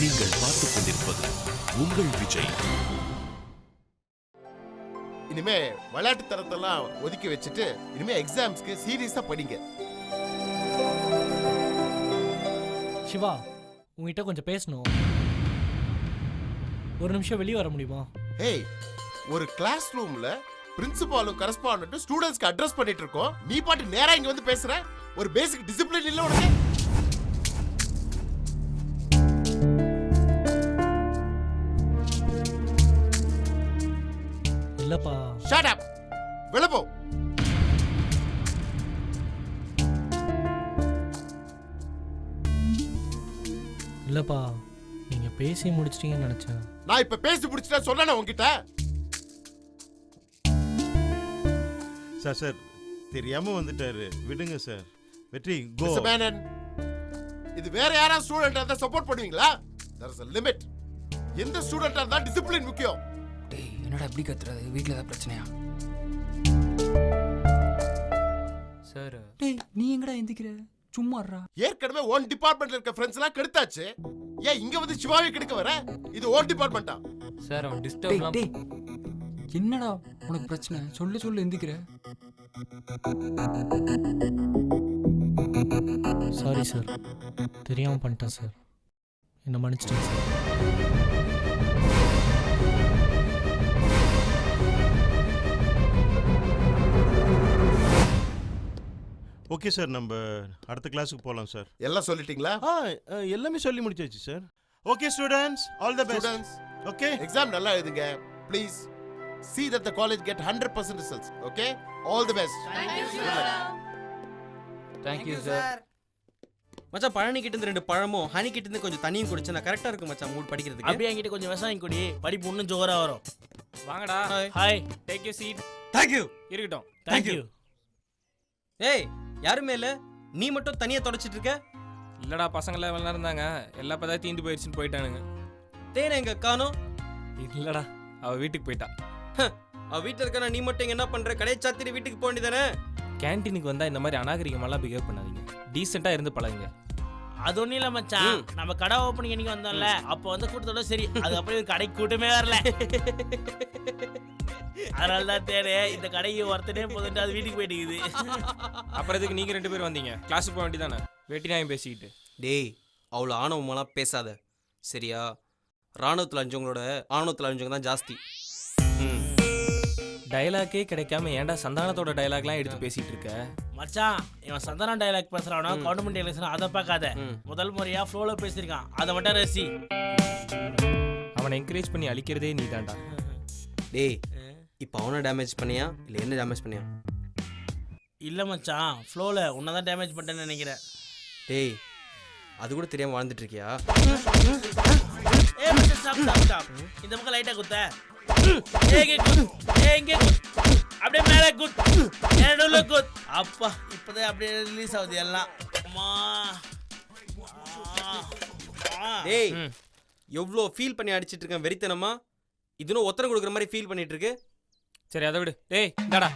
நீங்கள் பார்த்துக் கொண்டிருப்பது உங்கள் விஜய். இனிமே விளையாட்டு தரத்தெல்லாம் ஒதுக்கி வச்சுட்டு இனிமே எக்ஸாம்ஸ்க்கு சீரியஸா படிங்க. சிவா உங்ககிட்ட கொஞ்சம் பேசணும். ஒரு நிமிஷம் வெளியே வர முடியுமா? ஏய் ஒரு கிளாஸ் ரூம்ல பிரின்சிபாலும் கரஸ்பாண்டும் ஸ்டூடெண்ட்ஸ்க்கு அட்ரஸ் பண்ணிட்டு இருக்கோம். நீ பாட்டு நேரா இங்க வந்து பேசுற? ஒரு பேசிக் டிசிப்ளின் இல்ல உனக்கு? ஷட் அப் வெளில போ இல்லப்பா நீங்க பேசி முடிச்சிட்டீங்கன்னு நினைச்சேன். நான் இப்ப பேசி முடிச்சிட்டா சொன்னேன் உன்கிட்ட? சார் சார் தெரியாம வந்துட்டாரு. விடுங்க சார். வெற்றி கோ மேனன் இது வேற யாராவது ஸ்டூடெண்ட் இருந்தா சப்போர்ட் பண்ணுவீங்களா? There is a லிமிட் எந்த ஸ்டூடெண்டா இருந்தா டிசிப்ளின் முக்கியம். என்னடா இப்படி கத்துறது? வீட்ல ஏதாவது பிரச்சனையா? சார் டேய் நீ எங்கடா எந்திக்கிற? சும்மா இருடா. ஏற்கனவே ஒன் டிபார்ட்மெண்ட்ல இருக்க ஃப்ரெண்ட்ஸ் எல்லாம் கெடுத்தாச்சு. ஏன் இங்க வந்து சிவாவை கெடுக்க வர? இது ஓன் டிபார்ட்மெண்டா சார் அவன் டேய் என்னடா உனக்கு பிரச்சனை? சொல்லு சொல்லு எந்திக்கிற. சாரி சார் தெரியாம பண்ணிட்டேன் சார் என்ன மன்னிச்சிட்டேன் சார் ஓகே சார் நம்ம அடுத்த கிளாஸுக்கு போகலாம் சார் எல்லாம் சொல்லிட்டீங்களா? ஆ அ, எல்லாமே சொல்லி முடிச்சாச்சு sir okay students all the best students okay exam நல்லா எழுதுங்க. Please see that the college get 100% results. Okay? All the best. Thank you sir மச்சான் பழனி கிட்ட இருந்து ரெண்டு பழமும் ஹனி கிட்ட இருந்து கொஞ்சம் தண்ணியும் குடிச்சு நான் கரெக்டா இருக்கும் மச்சான் மூட் படிக்கிறதுக்கு. அப்படியே என்கிட்ட கொஞ்சம் விவசாயம் கொடி. படிப்பு இன்னும் ஜோரா வரும். வாங்கடா. Hi take you seat thank you இருக்கட்டும். தேங்க்யூ ஏய் யாருமே இல்ல நீ மட்டும் தனியா தொடச்சிட்டு இருக்க? இல்லடா பசங்க எல்லாம் எல்லாம் இருந்தாங்க. எல்லா பதா தீந்து போயிடுச்சுன்னு போயிட்டானுங்க. தேனை எங்க காணோம்? இல்லடா அவ வீட்டுக்கு போயிட்டா. அவ வீட்டுல இருக்கா நீ மட்டும் இங்க என்ன பண்ற? கடையை சாத்திரி வீட்டுக்கு போக வேண்டியதானே? கேண்டீனுக்கு வந்தா இந்த மாதிரி அநாகரிகமெல்லாம் பிஹேவ் பண்ணாதீங்க. டீசெண்டா இருந்து பழகுங்க. அது ஒண்ணும் இல்ல மச்சான். நம்ம கடை ஓப்பனிங் அன்னைக்கு வந்தோம்ல அப்போ வந்து கூட்டத்தோட சரி அதுக்கப்புறம் இது கடைக்கு கூட்டமே வரல. அதனால தான் தேடு இந்த கடைக்கு ஒருத்தனே போதுட்டு அது வீட்டுக்கு போயிட்டு இருக்குது அப்புறம் எதுக்கு நீங்க ரெண்டு பேரும் வந்தீங்க? கிளாஸுக்கு போக வேண்டியதானே? வெட்டி நாயம் பேசிக்கிட்டு. டேய் அவ்வளோ ஆணவமெல்லாம் பேசாத. சரியா? ராணுவத்தில் அழிஞ்சவங்களோட ஆணவத்தில் அழிஞ்சவங்க தான் ஜாஸ்தி. ம். டயலாக்கே கிடைக்காம ஏன்டா சந்தானத்தோட டயலாக்லாம் எடுத்து பேசிட்டு இருக்க? மச்சான் இவன் சந்தானம் டைலாக் பேசுறானா கவர்மெண்ட் எலெக்ஷன் அதை பார்க்காத. முதல் முறையா ஃப்ளோல பேசியிருக்கான். அதை மட்டும் ரசி. அவனை என்கரேஜ் பண்ணி அழிக்கிறதே நீதான்டா. டேய் இப்போ அவனை டேமேஜ் பண்ணியா? இல்லை என்ன டேமேஜ் பண்ணியா? இல்ல மச்சான் ஃப்ளோல உன்னதான் டேமேஜ் பண்ணிட்டேன்னு நினைக்கிறேன். டேய் அது கூட தெரியாம வாழ்ந்துட்டு இருக்கியா? ஏய் மச்சான் ஸ்டாப் ஸ்டாப் ஸ்டாப் இந்த பக்கம் லைட்டா குத்த. அப்படியே மேலே குத். நடுவுல குத். அப்பா இப்போதான் அப்படியே ரிலீஸ் ஆகுது எல்லாம். அம்மா. டேய் ம். எவ்வளோ ஃபீல் பண்ணி அடிச்சிட்டு இருக்கேன் வெறித்தனமா? இதுன்னு ஒத்தனை கொடுக்குற மாதிரி ஃபீல் பண்ணிட்டு இருக்கு. சரி அதை விடு. டேய் இந்தாடா.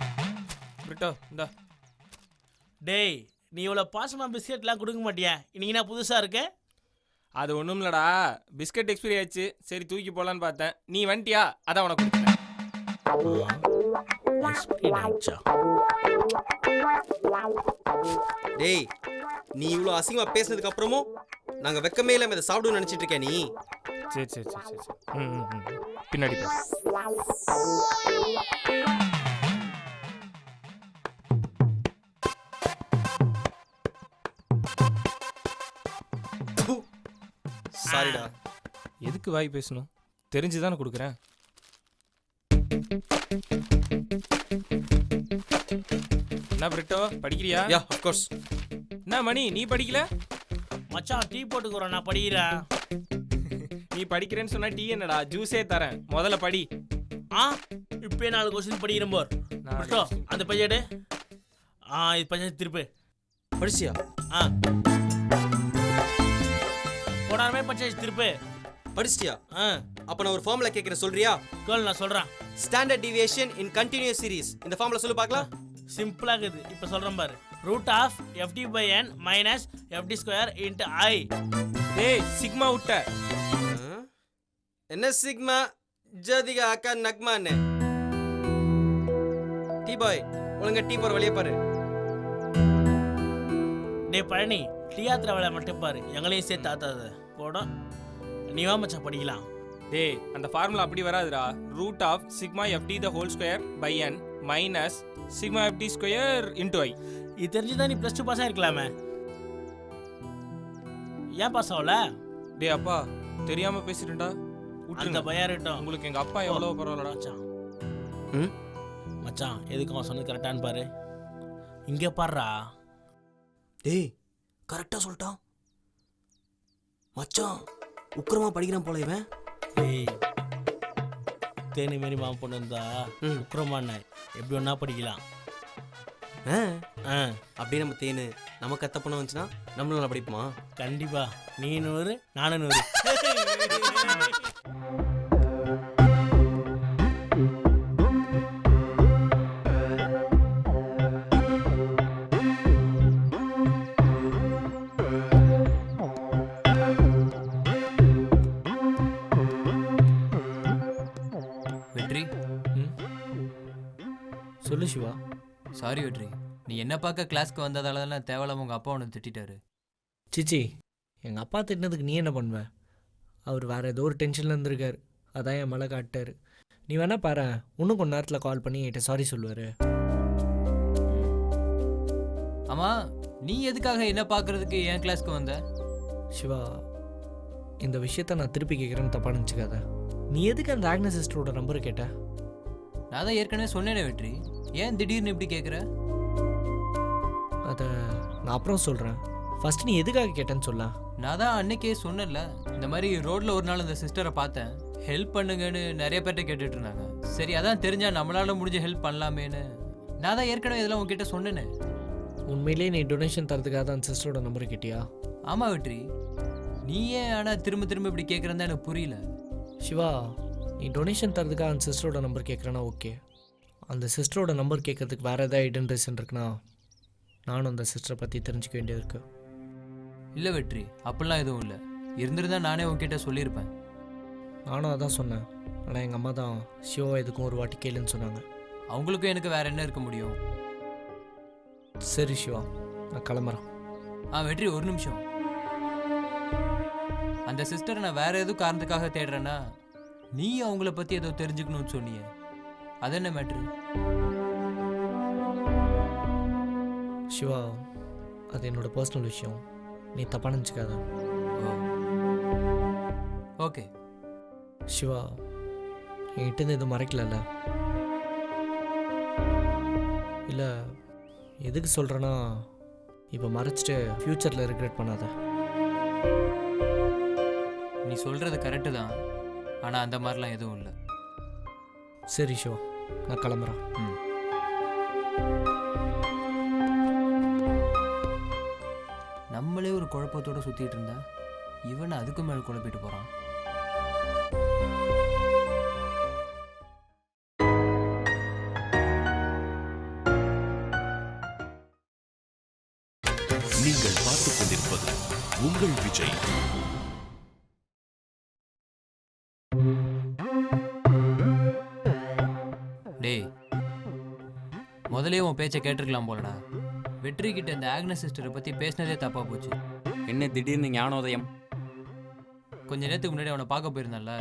விட்டோ இந்தா. டேய் நீ இவ்வளவு பாசமா பிஸ்கெட்லாம் கொடுக்க மாட்டியா? இன்னைக்கு நான் புதுசா இருக்க அது ஒன்றும் இல்லடா. பிஸ்கட் எக்ஸ்பிரி ஆச்சு சரி தூக்கி போடலான்னு பார்த்தேன். நீ வந்துட்டியா? அதான் உனக்கு கொடுத்தேன். டேய் நீ இவ்வளோ அசிங்கமா பேசுனதுக்கு அப்புறமும் நாங்க வெக்கமே இல்லாம இதை சாப்பிடுவோம்னு நினைச்சிட்டு இருக்க நீ. சரி சரி சரி சரி சரி. ம் ம், ம். பின்னாடி போ. சாரிடா எதுக்கு வாய் பேசணும்? தெரிஞ்சு தானே கொடுக்குறேன். என்ன பிரிட்டோ? படிக்கிறியா? யா ஆஃப் கோர்ஸ் என்ன மணி நீ படிக்கல? மச்சான் டீ போட்டுக்கிறோம் நான் படிக்கிறேன். நீ படிக்கிறேன்னு சொன்னா டீ என்னடா? ஜூஸே தரேன். முதல்ல படி. ஆ இப்பயே நாலு கொஸ்டின் படிக்கிறேன் போர். புஷ்டோ, அந்த பையடு ஆ இது பையன் திருப்பு. படிச்சியா? ஆ. போனாருமே பஞ்சாயத்து திருப்பு. படிச்சிட்டியா? ஆ. அப்ப நான் ஒரு ஃபார்முலா கேட்கிறேன் சொல்றியா? கேள் நான் சொல்றேன். Standard deviation in continuous series இந்த ஃபார்முலா சொல்லு பார்க்கலாம். சிம்பிளா இருக்குது இப்போ சொல்றேன் பாரு. Root of fd by n minus fd square into i டேய் சிக்மா விட்ட. என்ன சிக்மா? ஜதிகா அக்கா நக்மான்னு. டீ பாய் ஒழுங்கா டீ போற வழியே பாரு. டேய் பழனி தியேட்டர் வேலை மட்டும் பாரு. எங்களையும் சேர்த்து ஆத்தாத. போடும் நீ வா மச்சான் படிக்கலாம். டேய் அந்த ஃபார்முலா அப்படி வராதுடா. Root of sigma fd the whole square by n minus sigma fd square into i இது தெரிஞ்சுதான் நீ ப்ளஸ் டூ பாஸ் ஆயிருக்கலாமே. ஏன் பாஸ் ஆகல? டேய் அப்பா தெரியாம பேசிட்டேன்டா. அந்த விட்டுருங்க பையன் இருக்கட்டும். உங்களுக்கு எங்க அப்பா எவ்வளவு பரவாயில்லடா. மச்சான். ம்? மச்சான் எதுக்கு அவன் சொன்னது கரெக்டான்னு பாரு. இங்க பாருடா. டேய் கரெக்டா சொல்லிட்டான். மச்சான் உக்கிரமா படிக்கிறான் போல இவன். ஏய் தேனி மாரி மாமா பொண்ணு இருந்தா ம். உக்ரமான எப்படி ஒன்றா படிக்கலாம். ஆ, ஆ. அப்படியே நம்ம தேனு நம்ம கத்த பண்ண வந்துச்சுன்னா நம்மளும் நல்லா படிப்போமா? கண்டிப்பா. நீ நூறு நானும் நூறு. சாரி வெற்றி நீ என்ன பார்க்க கிளாஸ்க்கு வந்ததால தானே தேவையில்லாம உங்க அப்பா உனக்கு திட்டிட்டாரு. சிச்சி எங்கள் அப்பா திட்டினதுக்கு நீ என்ன பண்ணுவ? அவர் வேற ஏதோ ஒரு டென்ஷனில் இருந்திருக்காரு. அதான் என் மலை காட்டாரு நீ வேணா பாரு இன்னும் கொஞ்ச நேரத்தில் கால் பண்ணி என்கிட்ட சாரி சொல்லுவார். ஆமா நீ எதுக்காக என்ன பார்க்கறதுக்கு என் கிளாஸ்க்கு வந்த? சிவா இந்த விஷயத்த நான் திருப்பி கேட்குறேன்னு தப்பா நினச்சிக்காத. நீ எதுக்கு அந்த ஆக்னஸ் சிஸ்டரோட நம்பர் கேட்ட? நான் தான் ஏற்கனவே சொன்னேனே வெற்றி. ஏன் திடீர்னு இப்படி கேட்குற அதை நான் அப்புறம் சொல்கிறேன் ஃபர்ஸ்ட் நீ எதுக்காக கேட்டேன்னு சொல்ல. நான் தான் அன்னைக்கே சொன்னேன்ல இந்த மாதிரி ரோட்ல ஒரு நாள் அந்த சிஸ்டரை பார்த்தேன். ஹெல்ப் பண்ணுங்கன்னு நிறைய பேர்ட்ட கேட்டுட்டு இருந்தாங்க. சரி அதான் தெரிஞ்சா நம்மளால முடிஞ்ச ஹெல்ப் பண்ணலாமேன்னு. நான் தான் ஏற்கனவே இதெல்லாம் உங்ககிட்ட சொன்னேனே. உண்மையிலேயே நீ டொனேஷன் தரதுக்காக தான் அந்த சிஸ்டரோட நம்பர் கேட்டியா? ஆமா வெற்றி. நீ ஏன் ஆனா திரும்ப திரும்ப இப்படி கேட்குறதா எனக்கு புரியல. சிவா நீ டொனேஷன் தரதுக்காக அந்த சிஸ்டரோட நம்பர் கேட்குறேன்னா ஓகே அந்த சிஸ்டரோட நம்பர் கேட்கறதுக்கு வேறு ஏதாவது ஐடன் ரீசன் இருக்குன்னா நானும் அந்த சிஸ்டரை பற்றி தெரிஞ்சுக்க வேண்டியது இருக்கு. இல்ல வெற்றி அப்படிலாம் எதுவும் இல்லை. இருந்திருந்தா நானே உங்ககிட்ட சொல்லியிருப்பேன். நானும் அதான் சொன்னேன். ஆனால் எங்கள் அம்மா தான் சிவா எதுக்கும் ஒரு வாட்டி கேளுன்னு சொன்னாங்க. அவங்களுக்கும் எனக்கு வேற என்ன இருக்க முடியும்? சரி சிவா நான் கிளம்புறேன். ஆ வெற்றி ஒரு நிமிஷம். அந்த சிஸ்டரை நான் வேற எதுவும் காரணத்துக்காக தேடுறேன்னா நீ அவங்கள பத்தி ஏதோ தெரிஞ்சுக்கணும்னு சொன்னியே. அது என்ன மேட்ரு சிவா அது என்னோட பர்சனல் விஷயம். நீ தப்பாக நினச்சிக்காத. ஓகே. சிவா என்கிட்ட எதுவும் மறைக்கலல்ல? இல்லை எதுக்கு சொல்கிறேன்னா இப்போ மறைச்சிட்டு ஃப்யூச்சரில் ரிக்ரெட் பண்ணாத. நீ சொல்றது கரெக்டு தான். ஆனா அந்த மாதிரிலாம் எதுவும் இல்லை. சரி சிவா நான் கிளம்புறேன். ம். நம்மளே ஒரு குழப்பத்தோட சுத்திட்டு இருந்தா இவன் அதுக்கு மேல குழப்பிட்டு போறான். முதலே உன் பேச்சை கேட்டிருக்கலாம் போலடா. வெற்றி கிட்ட இந்த ஆக்னஸ் சிஸ்டரை பத்தி பேசினதே தப்பா போச்சு. என்ன திடீர்னு ஞானோதயம்? கொஞ்ச நேரத்துக்கு முன்னாடி அவனை பார்க்க போயிருந்தான்ல.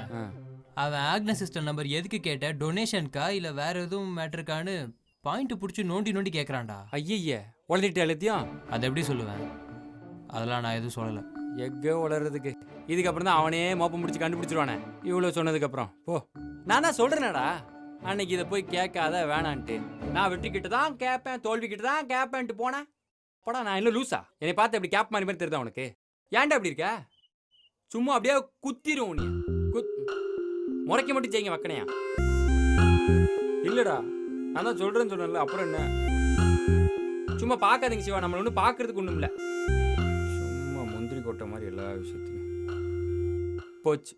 அவன் ஆக்னஸ் சிஸ்டர் நம்பர் எதுக்கு கேட்ட? டொனேஷனுக்கா இல்ல வேற எதுவும் மேட்டருக்கான்னு பாயிண்ட் பிடிச்சி நோண்டி நோண்டி கேட்குறான்டா ஐயய்ய உளறிட்டு எல்லாத்தையும் அதை எப்படி சொல்லுவேன்? அதெல்லாம் நான் எதுவும் சொல்லலை. எங்க உளறதுக்கு. இதுக்கப்புறம் தான் அவனே மோப்பம் முடிச்சு கண்டுபிடிச்சிருவானே. இவ்வளோ சொன்னதுக்கப்புறம். போ. நான் தான் சொல்கிறேனடா அன்னைக்கு இதை போய் கேட்காத வேணான்ட்டு. நான் வெற்றி கிட்ட தான் கேட்பேன் தோல்வி கிட்ட தான் கேட்பேன்ட்டு போனேன். அப்படா நான் இன்னும் லூசா? என்னை பார்த்து அப்படி கேப் மாதிரி மாதிரி தெரியுதா உனக்கு? ஏன்டா அப்படி இருக்க? சும்மா அப்படியே குத்திரும் நீ குத் முறைக்க மட்டும் செய்யுங்க வக்கனையா. இல்லடா நான் தான் சொல்றேன்னு சொன்னேன்ல அப்புறம் என்ன? சும்மா பார்க்காதீங்க சிவா நம்மள ஒன்றும் பார்க்கறதுக்கு ஒன்றும் இல்லை. சும்மா முந்திரி கொட்டை மாதிரி எல்லா விஷயத்தையும் போச்சு.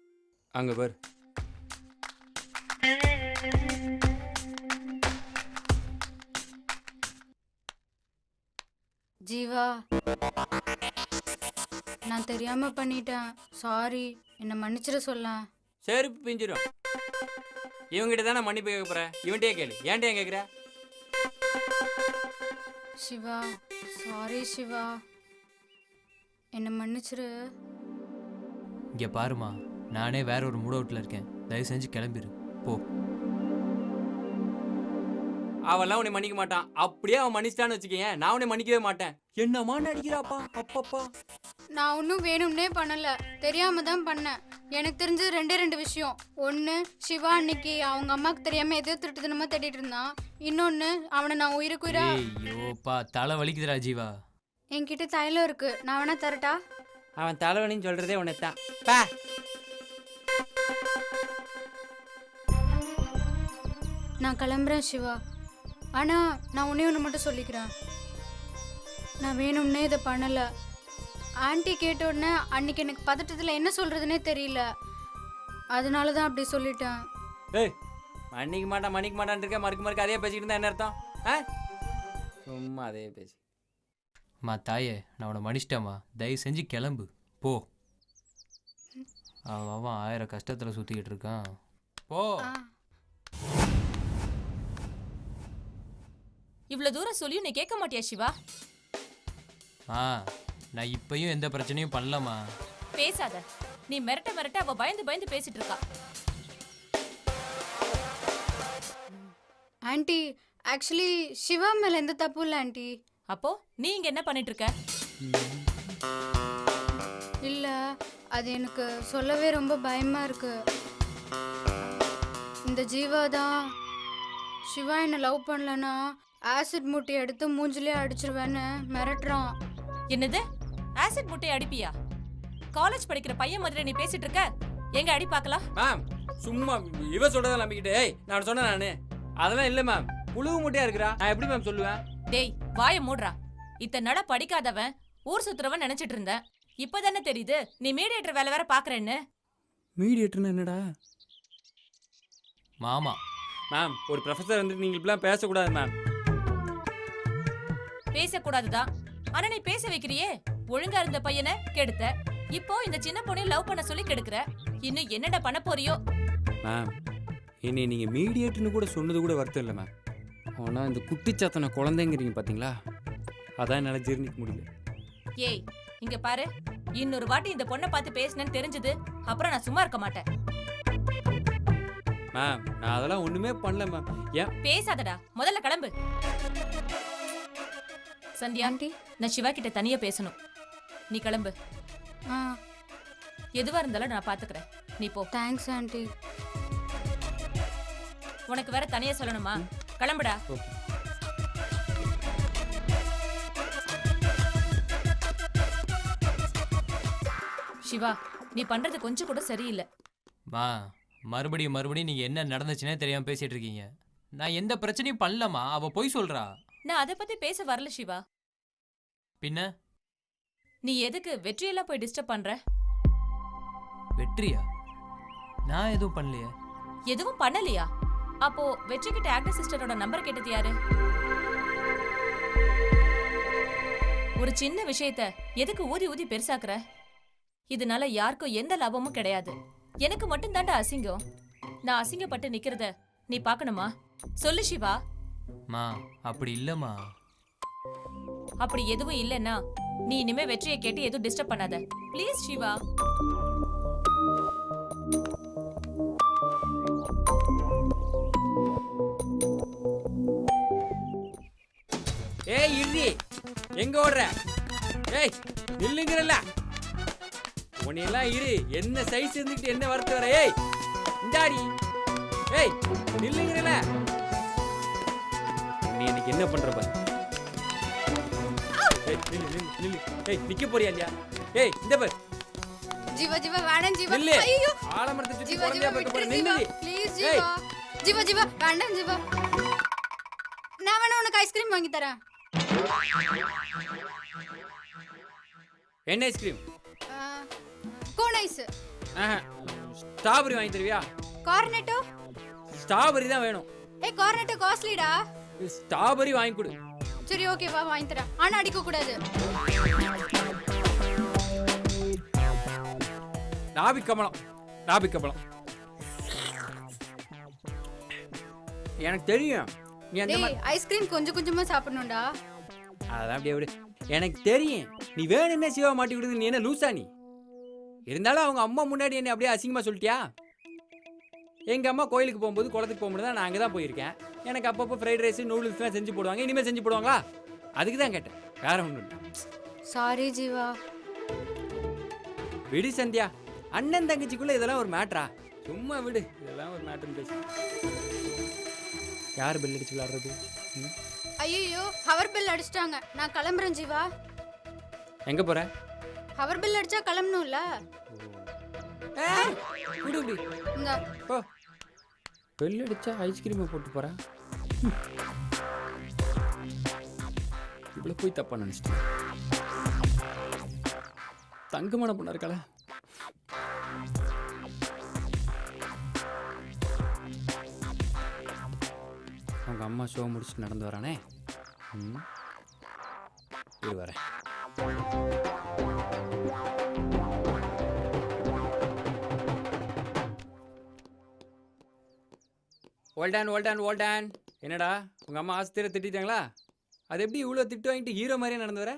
அங்கே பாரு. ஜீவா நான் தெரியாம பண்ணிட்டேன். சாரி என்னை மன்னிச்சிட சொல்ல. செருப்பு பிஞ்சிரும். இவங்கிட்ட தானே மன்னிப்பு கேட்க போற? இவன்கிட்டயே கேளு. ஏன்டே ஏன் கேட்குற? சிவா சாரி சிவா. என்னை மன்னிச்சிரு. இங்கே பாருமா நானே வேற ஒரு மூட் இருக்கேன். தயவு செஞ்சு கிளம்பிரு. போ. அவெல்லாம் உன்னை மன்னிக்க மாட்டான். அப்படியே அவன் மன்னிச்சிட்டான்னு வச்சுக்கேன் நான் உன்னை மன்னிக்கவே மாட்டேன். என்னம்மா நடிக்கிறாப்பா? அப்பப்பா. நான் ஒன்றும் வேணும்னே பண்ணல. தெரியாம தான் பண்ணேன். எனக்கு தெரிஞ்சது ரெண்டே ரெண்டு விஷயம். ஒன்று சிவா அன்னைக்கு அவங்க அம்மாவுக்கு தெரியாம எதோ திருட்டுத்தனமா தேடிட்டு இருந்தான். இன்னொன்று அவனை நான் உயிருக்கு உயிரா ஐயோப்பா தலை வலிக்குதுடா ஜீவா. என்கிட்ட தைலம் இருக்கு. நான் வேணா தரட்டா? அவன் தலைவனின்னு சொல்றதே உன்னைத்தான் பா. நான் கிளம்புறேன் சிவா. ஆனா நான் ஒன்னே ஒன்று மட்டும் சொல்லிக்கிறேன். நான் வேணும்னே இதை பண்ணல. ஆன்ட்டி கேட்ட உடனே அன்னைக்கு எனக்கு பதட்டத்தில் என்ன சொல்றதுனே தெரியல. அதனால தான் அப்படி சொல்லிட்டேன். ஏய் மன்னிக்க மாட்டான் மன்னிக்க மாட்டான் இருக்க மறுக்க மறுக்க அதே பேசிக்கிட்டு இருந்தா என்ன அர்த்தம்? ஆ? சும்மா அதே பேசி. மா தாயே நான் உன்னை மன்னிச்சிட்டேம்மா தயவு செஞ்சு கிளம்பு. போ. அவன் அவன் ஆயிரம் கஷ்டத்தில் சுற்றிக்கிட்டு இருக்கான். போ. இவ்வளவு தூரம் சொல்லியும் நீ கேட்க மாட்டியா சிவா? ஆ நான் இப்பயும் எந்த பிரச்சனையும் பண்ணலம்மா. பேசாத. நீ மிரட்ட மிரட்ட அவ பயந்து பயந்து பேசிட்டு இருக்கா. ஆன்ட்டி ஆக்சுவலி சிவா மேல எந்த தப்பும் இல்லை ஆன்ட்டி அப்போ நீ இங்க என்ன பண்ணிட்டு இருக்க? இல்ல அது எனக்கு சொல்லவே ரொம்ப பயமா இருக்கு. இந்த ஜீவா தான் சிவா என்ன லவ் பண்ணலனா ஆசிட் மூட்டை எடுத்து மூஞ்சிலே அடிச்சிருவேன்னு மிரட்டுறான். என்னது? ஆசிட் முட்டையை அடிப்பியா? காலேஜ் படிக்கிற பையன் மாதிரி நீ பேசிட்டு இருக்க? எங்க அடி பார்க்கலாம்? மேம் சும்மா இவ சொல்றதை நம்பிக்கிட்டு ஏய் நான் சொன்னேன் நானு. அதெல்லாம் இல்லை மேம் புழுவு முட்டையா இருக்கிறா? நான் எப்படி மேம் சொல்லுவேன்? டேய் வாய மூடுறா. இத்தனை நட படிக்காதவன் ஊர் சுத்துறவன் நினைச்சிட்டு இருந்தேன் இப்பதானே தெரியுது நீ மீடியேட்டர் வேலை வேற பாக்குறேன்னு மீடியேட்டர்னு என்னடா? மாமா. மேம் ஒரு ப்ரொஃபஸர் வந்து நீங்கள் இப்படிலாம் பேசக்கூடாது மேம் பேசக்கூடாதுதான் ஆனா நீ பேச வைக்கிறியே? ஒழுங்கா இருந்த பையனை கெடுத்த. இப்போ இந்த சின்ன பொண்ணை லவ் பண்ண சொல்லி கெடுக்கிற. இன்னும் என்னடா பண்ண போறியோ? மேம் என்னை நீங்கள் மீடியேட்டர்னு கூட சொன்னது கூட வருத்தம் இல்லை மேம். ஆனால் இந்த குட்டிச்சாத்தனை குழந்தைங்கிறீங்க பார்த்தீங்களா அதான் என்னால் ஜீர்ணிக்க முடியல. ஏய் இங்க பாரு. இன்னொரு வாட்டி இந்த பொண்ணை பார்த்து பேசினேன்னு தெரிஞ்சது. அப்புறம் நான் சும்மா இருக்க மாட்டேன். மேம் நான் அதெல்லாம் ஒன்றுமே பண்ணல மேம். ஏன்? பேசாதடா. முதல்ல கிளம்பு. சந்தியா ஆன்ட்டி நான் சிவா கிட்ட தனியா பேசணும். நீ கிளம்பு. ஆ. எதுவா இருந்தாலும் நான் பாத்துக்கிறேன். நீ போ. தேங்க்ஸ் ஆன்ட்டி உனக்கு வேற தனியா சொல்லணுமா? கிளம்புடா. சிவா நீ பண்றது கொஞ்சம் கூட சரியில்லை. மா மறுபடியும் மறுபடியும் நீங்கள் என்ன நடந்துச்சுன்னே தெரியாமல் பேசிட்டு இருக்கீங்க. நான் எந்த பிரச்சனையும் பண்ணலம்மா. அவள் பொய் சொல்கிறா நான் அதை பத்தி பேச வரல சிவா பின்ன? நீ எதுக்கு வெற்றியெல்லாம் போய் டிஸ்டர்ப் பண்ற? வெற்றியா? நான் எதுவும் பண்ணலையே. எதுவும் பண்ணலையா? அப்போ வெற்றி கிட்ட ஆக்டர் சிஸ்டரோட நம்பர் கேட்டது யாரு? ஒரு சின்ன விஷயத்த எதுக்கு ஊதி ஊதி பெருசாக்குற? இதனால யாருக்கும் எந்த லாபமும் கிடையாது. எனக்கு மட்டும் தாண்டா அசிங்கம். நான் அசிங்கப்பட்டு நிக்கிறத நீ பார்க்கணுமா? சொல்லு சிவா மா அப்படி இல்லைம்மா. அப்படி எதுவும் இல்லைன்னா நீ இனிமே வெற்றியை கேட்டு எதுவும் டிஸ்டர்ப் பண்ணாத. ப்ளீஸ் சிவா ஏய் இறுதி எங்க ஓடுற? ஏய் நில்லுங்கிறல்ல. உன்னையெல்லாம் இரு. என்ன சைஸ் இருந்துக்கிட்டு என்ன வரத்து வர? ஏய் இந்தாடி. ஏய் நில்லுங்கிறல நீ எனக்கு என்ன பண்ற பாரு. ஏய் நிக்க போறியா இல்லையா? ஏய் இந்த பாரு. ஜீவா ஜீவா வேணாம் ஜீவா. நில்லு. ஐயோ. ஆலமரத்தை சுத்தி ஜீவா ஜீவா நில்லு. ஜீவா. ப்ளீஸ். ஜீவா. ஜீவா ஜீவா வேண்டாம் ஜீவா. நான் வேணா உனக்கு ஐஸ்கிரீம் வாங்கி தரேன். என்ன ஐஸ்கிரீம் கோன் ஐஸ் ஸ்ட்ராபெரி வாங்கி தருவியா? கார்னெட்டோ ஸ்ட்ராபெரி தான் வேணும். ஏய் கார்னெட்டோ காஸ்ட்லிடா ஸ்ட்ராபெரி வாங்கி கொடு. சரி ஓகே வா வாங்கி தரேன். ஆனா அடிக்க கூடாது. நாபி கமலம் நாபி கமலம். எனக்கு தெரியும். நீ அந்த மாதிரி ஐஸ்கிரீம் கொஞ்சம் கொஞ்சமா சாப்பிடணும்டா. அதான் அப்படியே விடு. எனக்கு தெரியும். நீ வேணுமே சிவா மாட்டி விடுது நீ என்ன லூசா நீ? இருந்தாலும் அவங்க அம்மா முன்னாடி என்ன அப்படியே அசிங்கமா சொல்லிட்டியா? எங்க அம்மா கோயிலுக்கு போகும்போது குளத்துக்கு போகும்போது தான் நான் அங்கே தான் போயிருக்கேன். எனக்கு அப்பப்போ ஃப்ரைட் ரைஸ் நூடுல்ஸ்லாம் செஞ்சு போடுவாங்க. இனிமேல் செஞ்சு போடுவாங்களா? அதுக்கு தான் கேட்டேன். வேற ஒன்றும் சாரி ஜீவா. விடு சந்தியா. அண்ணன் தங்கச்சிக்குள்ள இதெல்லாம் ஒரு மேட்ரா சும்மா விடு. இதெல்லாம் ஒரு மேட்ருன்னு பேசு. யார் பில் அடிச்சு விளாடுறது? ஐயோ ஹவர் பில் அடிச்சிட்டாங்க. நான் கிளம்புறேன் ஜீவா. எங்க போற? ஹவர் பில் அடிச்சா கிளம்பணும்ல. ஏய், விடு விடு இந்த. போ. பெல் அடிச்சா ஐஸ்கிரீமை போட்டு போறா இவ்வளோ போய் தப்பா நினச்சிட்டேன். தங்கமான பொண்ணா இருக்காள. அவங்க அம்மா ஷோ முடிச்சுட்டு நடந்து வரானே. ம். இது வரேன். ஓல்டான் ஓல்டான் ஓல்டான் என்னடா உங்க அம்மா ஆஸ்திர திட்டிட்டாங்களா? அது எப்படி இவ்வளோ திட்டு வாங்கிட்டு ஹீரோ மாதிரியே நடந்து வர?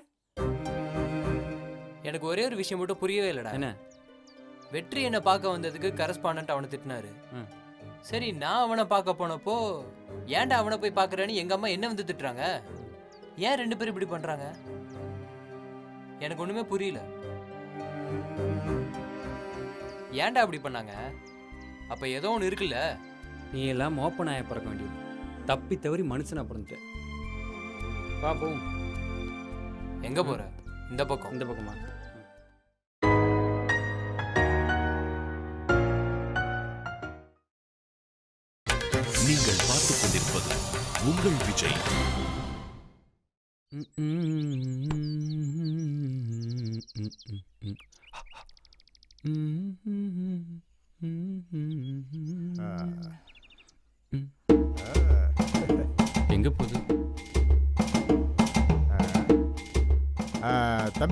எனக்கு ஒரே ஒரு விஷயம் மட்டும் புரியவே இல்லடா. என்ன? வெற்றி என்னை பார்க்க வந்ததுக்கு கரஸ்பாண்டன்ட் அவனை திட்டினாரு. சரி நான் அவனை பார்க்க போனப்போ ஏன்டா அவனை போய் பார்க்கறேன்னு எங்க அம்மா என்ன வந்து திட்டுறாங்க? ஏன் ரெண்டு பேரும் இப்படி பண்றாங்க? எனக்கு ஒண்ணுமே புரியல. ஏன்டா அப்படி பண்ணாங்க? அப்ப ஏதோ ஒன்று இருக்குல்ல? நீ எல்லாம் மோப்ப நாயை பிறக்க வேண்டியது. தப்பி தவறி மனுஷனா பிறந்துட்ட. பாப்போம் எங்க போற? இந்த பக்கம். இந்த பக்கமா? நீங்கள் பார்த்துக் கொண்டிருப்பது உங்கள் விஜய்.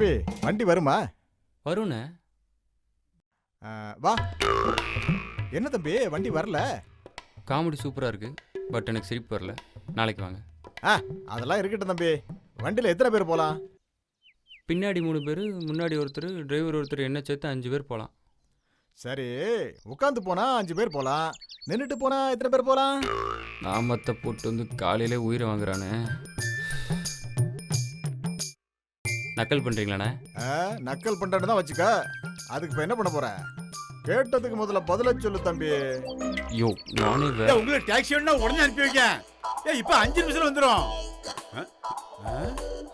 தம்பி வண்டி வருமா? வருண ஆ, வா. என்ன தம்பி வண்டி வரல? காமெடி சூப்பரா இருக்கு பட் எனக்கு சிரிப்பு வரல. நாளைக்கு வாங்க. ஆ அதெல்லாம் இருக்கட்டும் தம்பி. வண்டியில் எத்தனை பேர் போகலாம் பின்னாடி மூணு பேர் முன்னாடி ஒருத்தர் டிரைவர் ஒருத்தர் என்ன சேர்த்து அஞ்சு பேர் போகலாம் சரி உட்காந்து போனா அஞ்சு பேர் போகலாம் நின்றுட்டு போனா எத்தனை பேர் போகலாம் நாமத்தை போட்டு வந்து காலையிலே உயிரை வாங்குறானே. நக்கல் பண்ணுறீங்களாண்ணே ஆ, நக்கல் பண்ணுறேன்னு தான் வச்சுக்க. அதுக்கு இப்போ என்ன பண்ண போற கேட்டதுக்கு முதல்ல பதில சொல்லு தம்பி. ஐயோ நானே வே உங்களுக்கு டாக்ஸி வேணா உடனே அனுப்பி வைக்க ஏ இப்போ அஞ்சு நிமிஷத்துல வந்துடும்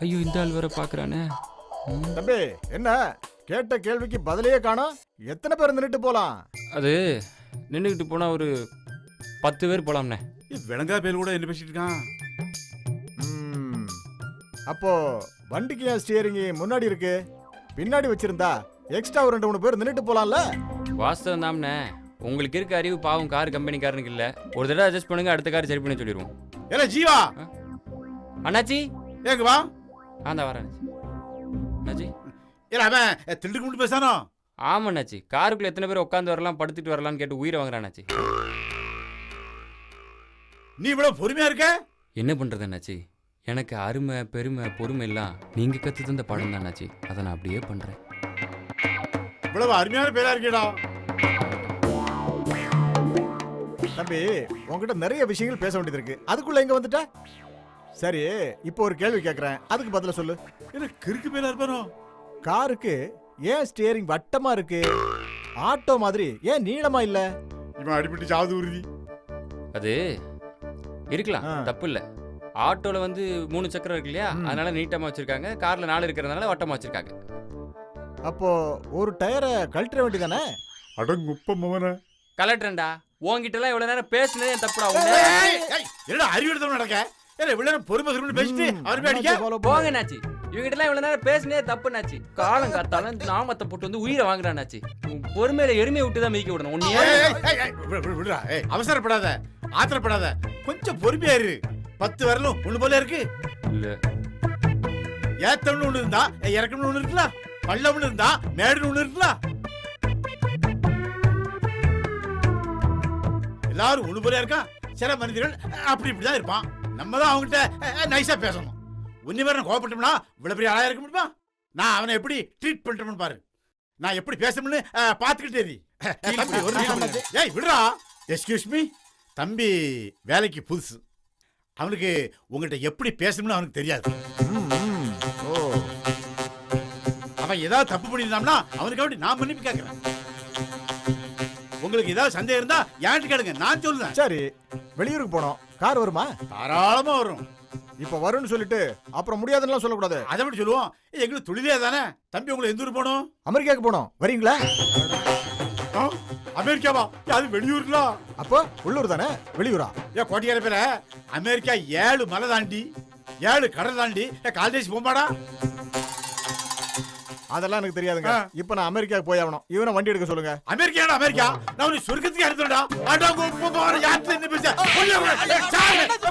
ஐயோ இந்த ஆள் வேற பார்க்குறானே தம்பி என்ன? கேட்ட கேள்விக்கு பதிலையே காணோம். எத்தனை பேர் நின்றுட்டு போகலாம் அது நின்றுக்கிட்டு போனால் ஒரு பத்து பேர் போகலாம்ண்ணே விளங்கா பேர் கூட என்ன பேசிட்டு இருக்கான்? ம், அப்போ வண்டிக்கு ஏன் ஸ்டியரிங் முன்னாடி இருக்கு. பின்னாடி வச்சிருந்தா எக்ஸ்ட்ரா ஒரு ரெண்டு மூணு பேர் நின்றுட்டு போலாம்ல? வாஸ்தவம் தாம்ண்ணே உங்களுக்கு இருக்க அறிவு பாவம் கார் கம்பெனிக்காரனுக்கு இல்லை. ஒரு தடவை அட்ஜஸ்ட் பண்ணுங்க அடுத்த கார் சரி பண்ணி சொல்லிடுவோம் ஏல ஜீவா! அண்ணாச்சி? ஏங்க வா. ஆந்தா வரேன் அண்ணாச்சி. ஏல அவன் திருட்டு கும்பிட்டு பேசானோ ஆமா அண்ணாச்சி. காருக்குள்ள எத்தனை பேர் உட்காந்து வரலாம் படுத்துட்டு வரலாம்னு கேட்டு உயிரை வாங்குறான் அண்ணாச்சி. நீ இவ்வளவு பொறுமையா இருக்க? என்ன பண்றது அண்ணாச்சி? எனக்கு அருமை பெருமை பொறுமை எல்லாம் நீங்க கத்து தந்த பாடம் தான் அண்ணாச்சி. அதை நான் அப்படியே பண்றேன். இவ்வளவு அருமையான பேரா இருக்கேடா. தம்பி உன்கிட்ட நிறைய விஷயங்கள் பேச வேண்டியது இருக்கு. அதுக்குள்ள எங்க வந்துட்ட? சரி இப்போ ஒரு கேள்வி கேக்குறேன். அதுக்கு பதில சொல்லு. என்ன கிறுக்கு பேரா இருப்பானோ? காருக்கு ஏன் ஸ்டியரிங் வட்டமா இருக்கு? ஆட்டோ மாதிரி ஏன் நீளமா இல்ல? இவன் அடிபட்டு சாவது உறுதி அது இருக்கலாம். தப்பு இல்ல. ஆட்டோல வந்து மூணு சக்கரம் இருக்கு இல்லையா. அதனால நீட்டமா வச்சிருக்காங்க. கார்ல நாலு இருக்கிறதுனால வட்டமா வச்சிருக்காங்க. அப்போ ஒரு டயரை கழட்ட வேண்டியதானே அடங்குப்ப மவன. கலெக்டர்டா உன்கிட்ட எல்லாம் இவ்வளவு நேரம் பேசுனதே என் தப்புடா. என்னடா அறிவு எடுத்தவன் நடக்க? ஏல இவ்வளவு நேரம் பொறுமை பொறுமை பேசிட்டு அவர் அடிக்க. போங்க நாச்சி இவங்கிட்ட எல்லாம் இவ்வளவு நேரம் பேசுனதே தப்பு நாச்சி காலம் காத்தாலும் நாமத்தை போட்டு வந்து உயிரை வாங்குறான் நாச்சி உன் பொறுமையில எருமையை விட்டு தான் மிதிக்க விடணும். உன்னையே ஏய், ஏய், ஏய், ஏய், விடு, விடு, விடுடா. ஏய் அவசரப்படாத. ஆத்திரப்படாத. கொஞ்சம் பொறுமையா இரு. பத்து வரலும் ஒண்ணு போல இருக்கு. இல்ல. ஏத்தம்னு ஒண்ணு இருந்தா இறக்கம்னு ஒண்ணு இருக்குல்ல? பள்ளம்னு இருந்தா மேடுன்னு ஒண்ணு இருக்குல்ல? எல்லாரும் ஒண்ணு போல இருக்கா? சில மனிதர்கள் அப்படி இப்படி தான் இருப்பான். நம்ம தான் அவங்ககிட்ட நைஸா பேசணும். உன்னை வேற நான் கோவப்பட்டோம்னா இவ்வளவு பெரிய ஆளா இருக்க முடியுமா? நான் அவனை எப்படி ட்ரீட் பண்றேன்னு பாரு. நான் எப்படி பேசணும்னு பார்த்துக்கிட்டே. ஏய் விடுறா. எக்ஸ்கியூஸ் மீ தம்பி வேலைக்கு புதுசு. அவனுக்கு உங்கள்கிட்ட எப்படி பேசணும்னு அவனுக்கு தெரியாது. ஓ. அவன் ஏதாவது தப்பு பண்ணியிருந்தான்னா அவனுக்கு அப்படி நான் மன்னிப்பு கேட்கிறேன். உங்களுக்கு ஏதாவது சந்தேகம் இருந்தா ஏன்ட்டு கேளுங்க. நான் சொல்லுறேன் சரி வெளியூருக்கு போனோம். கார் வருமா? தாராளமா வரும். இப்ப வரும்னு சொல்லிட்டு அப்புறம் முடியாதுன்னு சொல்லக்கூடாது. அதை எப்படி சொல்லுவோம். எங்களுக்கு தொழிலே தானே. தம்பி உங்களை எந்த ஊர் போகணும்? அமெரிக்காவுக்கு போனோம். வரீங்களா? ஆ, அமெரிக்காவா அது வெளியூர்ல? அப்போ உள்ளூர் தானே? வெளியூரா? ஏன் கோட்டையார பேர அமெரிக்கா ஏழு மலை தாண்டி ஏழு கடல் தாண்டி காலேஜ் போமாடா அதெல்லாம் எனக்கு தெரியாதுங்க. இப்ப நான் அமெரிக்காவுக்கு போய் ஆகணும் இவனை வண்டி எடுக்க சொல்லுங்க அமெரிக்கா அமெரிக்கா நான் உன்னை சொர்க்கத்துக்கு.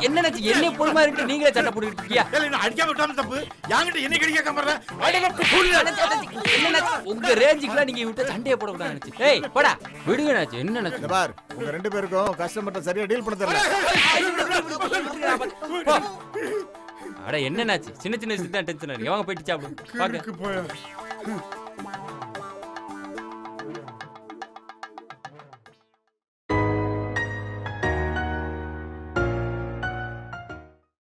என்ன என்ன பொறுமா இருக்கு நீங்களே சட்டை போட்டுக்கிட்டு இருக்கியா நான் அடிக்காம விட்டாலும் தப்பு என்கிட்ட என்ன கிடைக்க என்ன உங்க ரேஞ்சுக்குலாம் நீங்க விட்டு சண்டையை போடக்கூடாது நினைச்சு ஏய் போடா விடுங்க நாச்சு என்ன நினைச்சு பார் உங்க ரெண்டு பேருக்கும் கஸ்டமர்ட்ட சரியா டீல் பண்ண தெரியல அட என்ன நாச்சு சின்ன சின்ன விஷயத்து தான் டென்ஷன் இருக்கு வாங்க போயிட்டு சாப்பிடு பாக்க Hmm.